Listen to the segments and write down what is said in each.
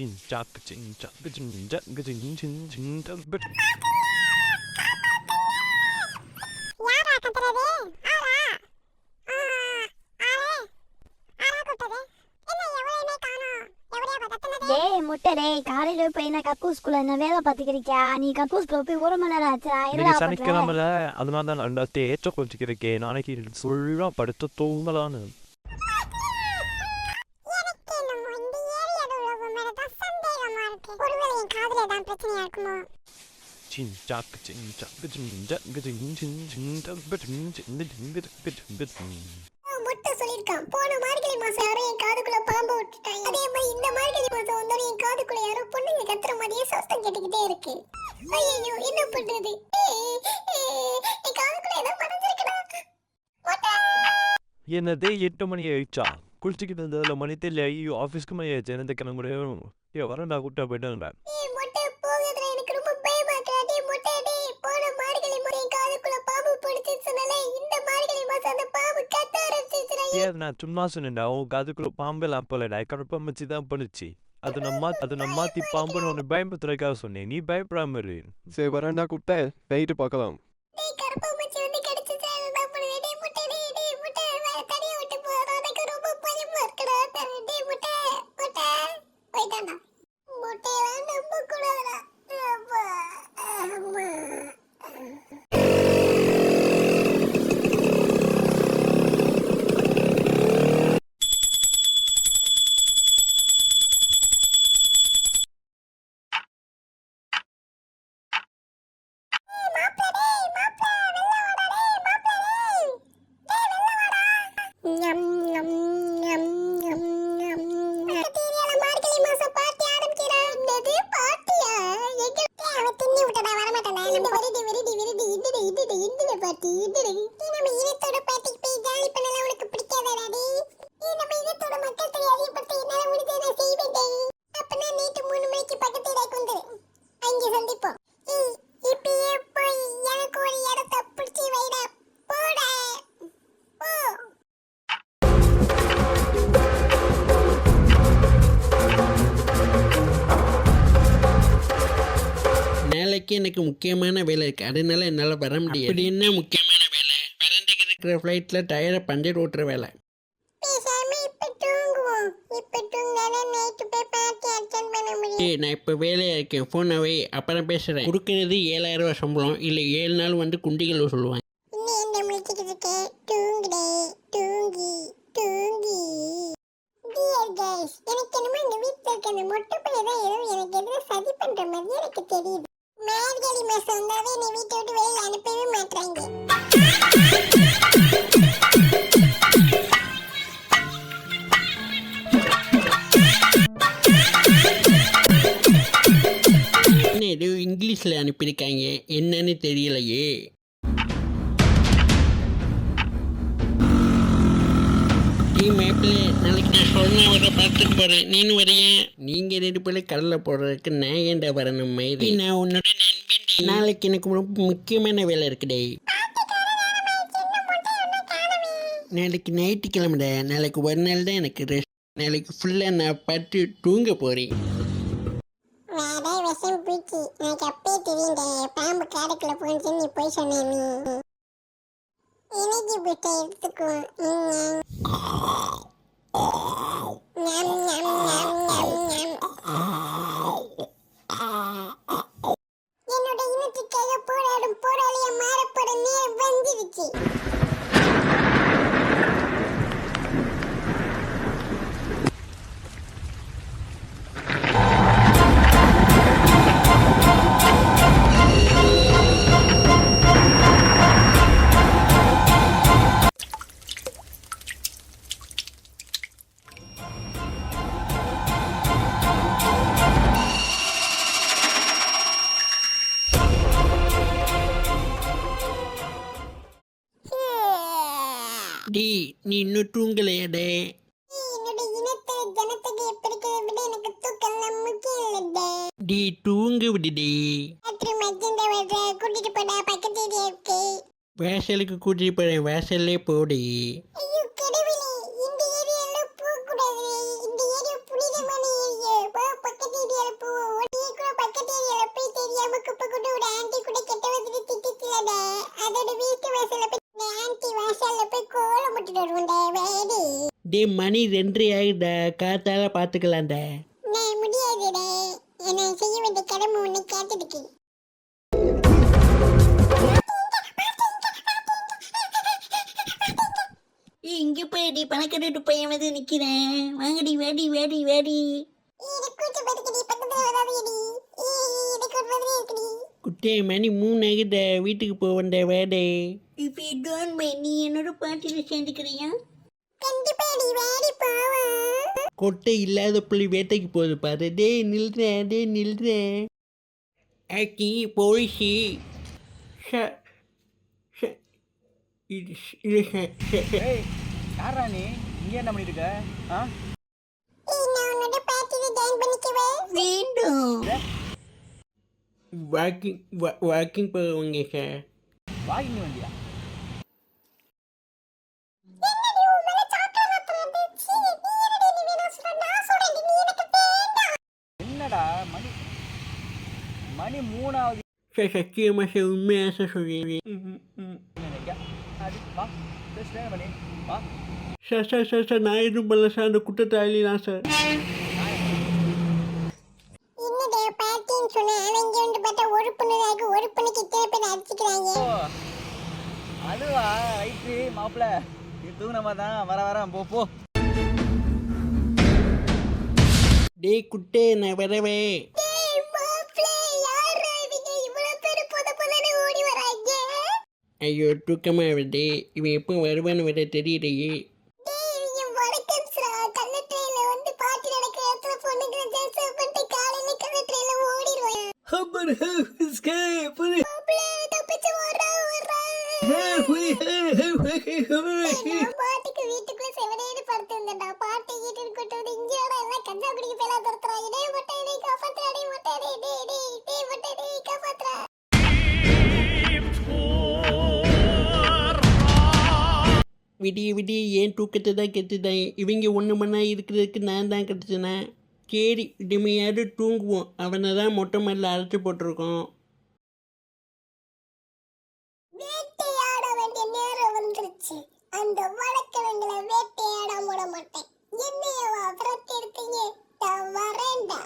chin chak chin chak chin chak chin chin chin chak யாரா கத்துறது ஆளா ஆளே ஆளா கூப்பிட்டது என்ன எவ்வளவுமே காணோம் எவரையா கத்துனது டேய் முட்டை டேய் காலையில போய் நான் கக்கூஸ்குள்ள என்ன வேலை நீ போய் ஒரு மணி நேரம் ஆச்சா என்னடா அதனால தான் நாளைக்கு படுத்து தூங்கலான்னு bit bit முட்டை சொல்லிருக்கான் போன மார்கழி மாசம் யாரோ என் காதுக்குள்ள பாம்பு விட்டுட்டாங்க. அதே மாதிரி இந்த மார்கழி மாசம் வந்தோட என் காதுக்குள்ள யாரோ பொண்ணுங்க கத்துற மாதிரியே சத்தம் கேட்டுக்கிட்டே இருக்கு. ஐயோ என்ன பண்றது? ஏய், ஏய், என் காதுக்குள்ள ஏதோ மறைஞ்சிருக்குடா. முட்டை! என்னதே எட்டு மணி ஆயிடுச்சா? குளிச்சுக்கிட்டு இருந்ததுல மணி தெரியல ஐயோ ஆஃபீஸ்க்கு மணி ஆயிடுச்சு. என்ன கிளம்புறேன்? ஏ வரேன்டா கூட்டா போயிட்டேன் ஆரம்பிச்சிச்சுடா நான் சும்மா சொன்னேன்டா உன் காதுக்குள்ள பாம்பெல்லாம் போலடா கருப்பம் வச்சு தான் பண்ணுச்சு. அது நம்ம அது நம்ம மாத்தி பாம்புன்னு ஒன்று பயம்புத்துறதுக்காக சொன்னேன். நீ பயப்படாம இரு. சரி வரேன்டா கூப்பிட்டேன். போயிட்டு பார்க்கலாம். எனக்கு முக்கியமான வேலை இருக்கு. அதனால என்னால் வர முடியாது. அப்படி. என்ன முக்கியமான வேலை? பறந்துக்கு இருக்கிற ஃப்ளைட்டில் டயரை பஞ்சர் ஓட்டுற வேலை. முடியும். நான் இப்போ வேலையாக இருக்கேன். ஃபோனை வை. அப்புறம் பேசுகிறேன் கொடுக்கறது ஏழாயிரம் ரூபாய் சம்பளம். இல்லை ஏழு நாள் வந்து குண்டிகள் சொல்லுவாங்க. எனக்கு என்னமோ இந்த வீட்டில் இருக்க அந்த மொட்டை பிள்ளை தான் ஏதோ எனக்கு எதிராக சதி பண்ற மாதிரி எனக்கு தெரியுது. மார்கழி மாசம் வந்தாவே நீ வீட்டை விட்டு வெளியில அனுப்பவே மாட்டாங்க ஏதோ இங்கிலீஷில் அனுப்பியிருக்காங்க? என்னன்னு தெரியலையே. டீ மேப்பிள் நாளைக்கு நான் சொன்ன வர பார்த்துட்டு போகிறேன் நீனு வரையே நீங்கள் ரெண்டு பேரும் கடலில் போடுறதுக்கு நான் ஏன்டா வரணும் மாதிரி நான் உன்னோட நண்பன் நாளைக்கு எனக்கு ரொம்ப முக்கியமான வேலை இருக்குடே நாளைக்கு நைட்டு கிளம்புடா. நாளைக்கு ஒரு நாள் தான் எனக்கு ரெஸ்ட் நாளைக்கு ஃபுல்லாக நான் பட்டு தூங்க போகிறேன் விஷம் பூச்சி. எனக்கு அப்பயே தெரியுண்டே பாம்பு காடுக்குள்ள போனுச்சு நீ போய் சொன்ன நீ எனர்ஜி பூஸ்டை என்னோட இனத்துக்காக போராடும் போராளிய மாறப்பட நேரம் வந்துருச்சு. டி நீ இன்னும் தூங்கலையடே? டி தூங்கு விடுடி. கூட்டிட்டு போடா பக்கத்து ஏரியாவுக்கு வேசலுக்கு கூட்டிட்டு போறேன் வேசல்லே போடி. அதோட டே மணி ரெண்டரை ஆகுதா காத்தால பார்த்துக்கலாம்டா டேய் முடியாதுடே. என்ன செய்ய வேண்டிய கடமை ஒன்று கேட்டுருக்கு ஏய் இங்கே போய்டி பணக்கட்டு பையன் வந்து நிற்கிறேன் வாங்கடி வேடி வேடி வேடி. குட்டே மணி மூணு ஆகுதா வீட்டுக்கு போக வேண்டிய வேடே இப்போ டோன் மை நீ என்னோட பாட்டியில் சேர்ந்துக்கிறியா? கண்டிப்பா கொட்டை இல்லாத புள்ளி வேட்டைக்கு போகுது பாரு. டேய் நில்றேன் டேய் நில்றேன் ஆக்கி போலீஸி இது யாரா நீ? இங்கே என்ன பண்ணிட்டு இருக்க? ஆ? வாக்கிங் வாக்கிங் போவீங்க சார் வாக்கிங் வண்டியா என்னடி உன் மேல சாக்கடை நாத்தம் வந்துச்சு நீ என்னடி நீ வேணா சொல்ற நான் சொல்றேன் நீ எனக்கு வேண்டாம் என்னடா மணி மணி மூணாவது சத்தியமாக நினைக்க அது வா மணி வா சார் சார் சார் சார் நான் எதுவும் பண்ணல சார் அந்த குற்றத்தாளி தான் சார் என்னடா பார்ட்டின்னு சொன்ன அவன் இங்க வந்து பார்த்தா ஒரு பொண்ணுதாக்கு ஒரு பொண்ணுக்கு இத்தனை பேர் அடிச்சுக்கிறாங்க ஓ அதுவா ரைட்டு மாப்பிள்ள நீ தூங்கினமா தான் வர வரேன் போ போ டேய் குட்டே நான் வரவே ஐயோ தூக்கமாக வருது இவன் எப்போ வருவான்னு வர தெரியலையே டேய் இவங்க வணக்கம் விடிய தூக்கத்தை தான் கெட்டுதான் இவங்க ஒன்று மணி இருக்கிறதுக்கு நான் தான் கெட்டுச்சினேன் சரி இனிமையாவது தூங்குவோம். அவனை தான் மொட்டை மல்ல அரைச்சி போட்டிருக்கோம். வேட்டையாட வேண்டிய நேரம் வந்துருச்சு. அந்த வழக்கிழங்களை வேட்டையாட விட மாட்டேன். என்னையவா விரட்டி இருக்கீங்க நான் வரேன்டா.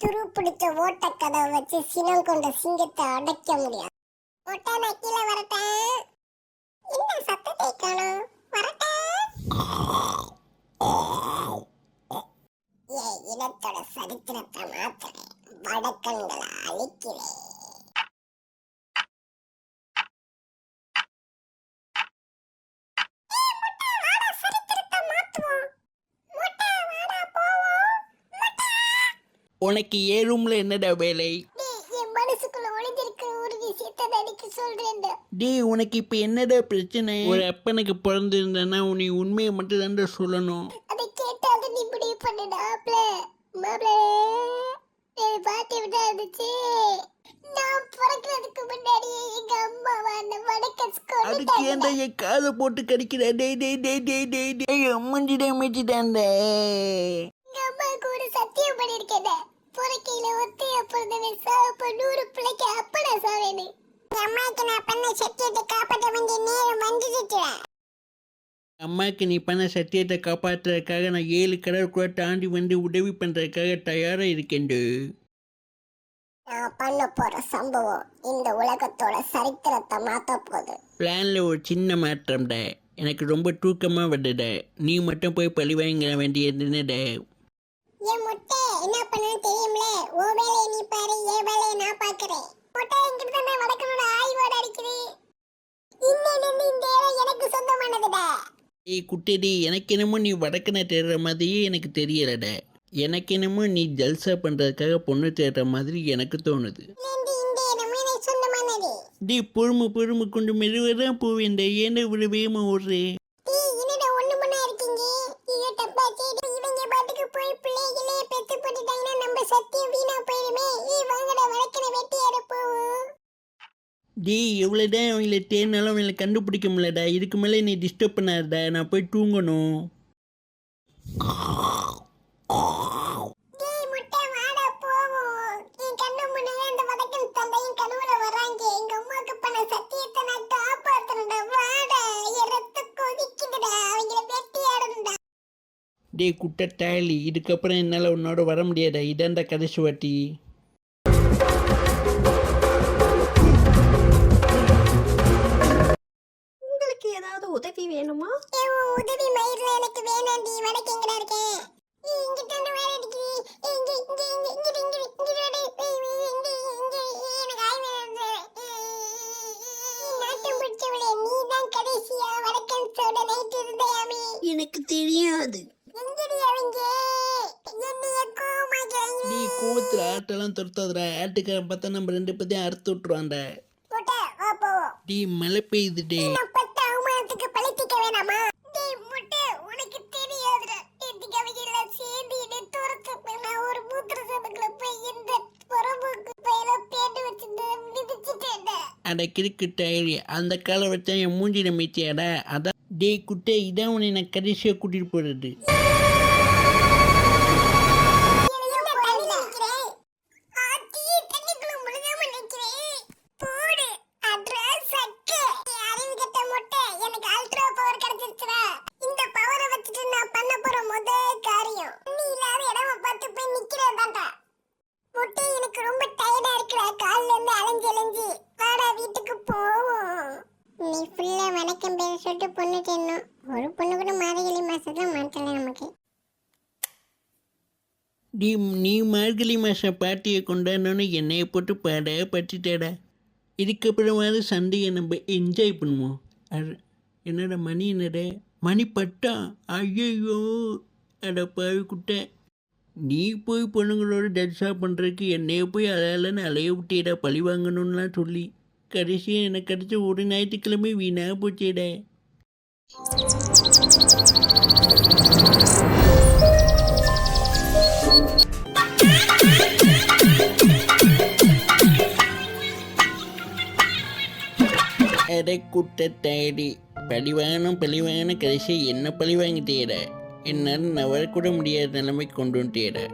துரு பிடிச்ச ஓட்ட வச்சு சினம் கொண்ட சிங்கத்தை அடைக்க முடியாது. ஓட்ட நான் கீழே வரட்டேன் என்ன சத்தத்தை காணும் வரட்டேன் இனத்தோட சரித்திரத்தை மாத்துறேன் வடக்கண்களை அழிக்கிறேன் உனக்கு ஏ ரூம்ல என்னடா வேலை? டேய் உனக்கு இப்போ என்னடா பிரச்சனை? ஒரு அப்பனுக்கு பிறந்திருந்தேன்னா உன்னை உண்மையை மட்டும் தான்டா சொல்லணும். அதை கேட்டாத நீ முடிவு பண்ணுடாப்ல மாப்ளே பாட்டி விட இருந்துச்சு நான் பிறக்கிறதுக்கு முன்னாடியே எங்க அம்மாவை அந்த வடக்க அதுக்கு ஏன்டா என் காதை போட்டு கடிக்கிற? டேய் டேய் டேய் டேய் டேய் டேய். அம்மஞ்சிடா மிச்சிட்டாண்டே எங்க அம்மாவுக்கு ஒரு சத்தியம் பண்ணிருக்கேன் புறக்கையில ஒத்தைய பிறந்தவன் சாவப்ப நூறு பிள்ளைக்கு அப்படா சாவேனு அம்மாக்கு நான் பண்ண சத்தியத்தை காப்பாற்ற வேண்டிய நேரம் வந்துட்டு அம்மாக்கு நீ பண்ண சத்தியத்தை காப்பாற்றுறதுக்காக நான் ஏழு கடல் கூட தாண்டி வந்து உதவி பண்ணுறதுக்காக தயாராக இருக்கேன்டு. நான் பண்ண போற சம்பவம் இந்த உலகத்தோட சரித்திரத்தை மாத்த போகுது. பிளானில் ஒரு சின்ன மாற்றம்டா எனக்கு ரொம்ப தூக்கமாக வருதுடா. நீ மட்டும் போய் பழி வாங்க வேண்டியது என்னடா என் முட்டை என்ன பண்ணணும் தெரியும்ல? ஓ வேலையை நீ பாரு என் வேலையை நான் பாக்குறேன் முட்டை எங்கிட்ட தான் வடக்கனோட ஆய்வோட அடிக்குது. இன்னிலிருந்து இந்த இடம் எனக்கு சொந்தமானதுடா. ஏய் குட்டடி எனக்கு என்னமோ நீ வடக்கனை தேடுற மாதிரியே எனக்கு தெரியலடா. எனக்கு என்னமோ நீ ஜல்சா பண்ணுறதுக்காக பொண்ணு தேடுற மாதிரி எனக்கு தோணுது. டே பொறுமை பொறுமை கொண்டு மெதுவாக தான் போவேன்டா ஏன்டா இவ்வளோ வேகமாக ஓடுறே டே இவ்வளோதான் அவங்கள தேடினாலும் அவங்கள கண்டுபிடிக்க முடியலடா இதுக்கு மேலே என்னை டிஸ்டர்ப் பண்ணாதடா. நான் போய் தூங்கணும். டே குட்ட டேலி இதுக்கப்புறம் என்னால் உன்னோட வர முடியாதா? இந்த கதை சுவாட்டி உதவி வேணுமா உதவி மயிர்ல எனக்கு வேணாண்டி வடக்கு எங்கடா இருக்கேன் இங்கிட்ட இருந்து வேற அடிக்குது. இங்க, இங்க, இங்க, எனக்கு ஆய் வேணுது. ஏய், நாட்டம் பிடிச்சவளே, நீதான் கடைசியா வடக்கன் சோட night இருந்தயாமே. எனக்கு தெரியாது எங்கடி அவங்க? என்னைய கோவமாக்குறாங்க. டேய் கோவத்தில் ஆட்டெல்லாம் துரத்தாதுடா ஆட்டுக்காரன் பார்த்தா நம்ம ரெண்டு பேத்தையும் அறுத்து விட்ருவான்டா போட்டா, வா போவோம். டீ மழை பெய்யுது டே அட கிறுக்கு டயரி அந்த காலை வச்சா என் மூஞ்சில மிச்சியாடா அதான் டேய் குட்டை இதான் உன்னை நான் கடைசியாக கூட்டிகிட்டு போகிறது இந்த தண்ணியில நிக்கிறேன். ஆத்தி, தண்ணிக்குள்ள முழுகாம நிக்கிறேன். போடு, அட்ரா சக்கு. ஏய், அறிவு கெட்ட முட்டை, எனக்கு ultra power கிடைச்சிருச்சுடா. இந்த power அ வச்சுட்டு நான் பண்ண போற முத காரியம் நீ இல்லாத இடமா பார்த்து போய் நிக்கிறதான்டா. முட்டை, எனக்கு ரொம்ப tired ஆ இருக்குடா. கால்ல இருந்து அலைஞ்சு அலைஞ்சு. வாடா, வீட்டுக்கு போவோம். நீ ஃபுல்லா வணக்கம் பேர் சொல்லிட்டு பொண்ணு தேடணும் ஒரு பொண்ணு கூட மாதகிரி மாசத்துல மாட்டல நமக்கு நீ நீ மார்கழி மாதம் பாட்டியை கொண்டாடணும்னு என்னைய போட்டு பாட பட்டுட்டேடா இதுக்கப்புறமாவது சண்டையை நம்ம என்ஜாய் பண்ணுவோம். அது என்னடா மணி என்னடா? மணி பட்டா? ஐயோ அட பாவி குட்டை. நீ போய் பொண்ணுங்களோட டென்ஸாக பண்ணுறதுக்கு என்னைய போய் அலையலன்னு அலைய விட்டியடா பழி வாங்கணும்லாம் சொல்லி. கடைசியாக எனக்கு கிடச்ச ஒரு ஞாயிற்றுக்கிழமை வீணாக போச்சேடா. அட குட்ட டயடி பழி வாங்கணும் பழி வாங்கணும் கடைசி என்ன பழி வாங்கிட்டேடா என்னால் நவர கூட முடியாத நிலைமை கொண்டு வந்துட்டேடா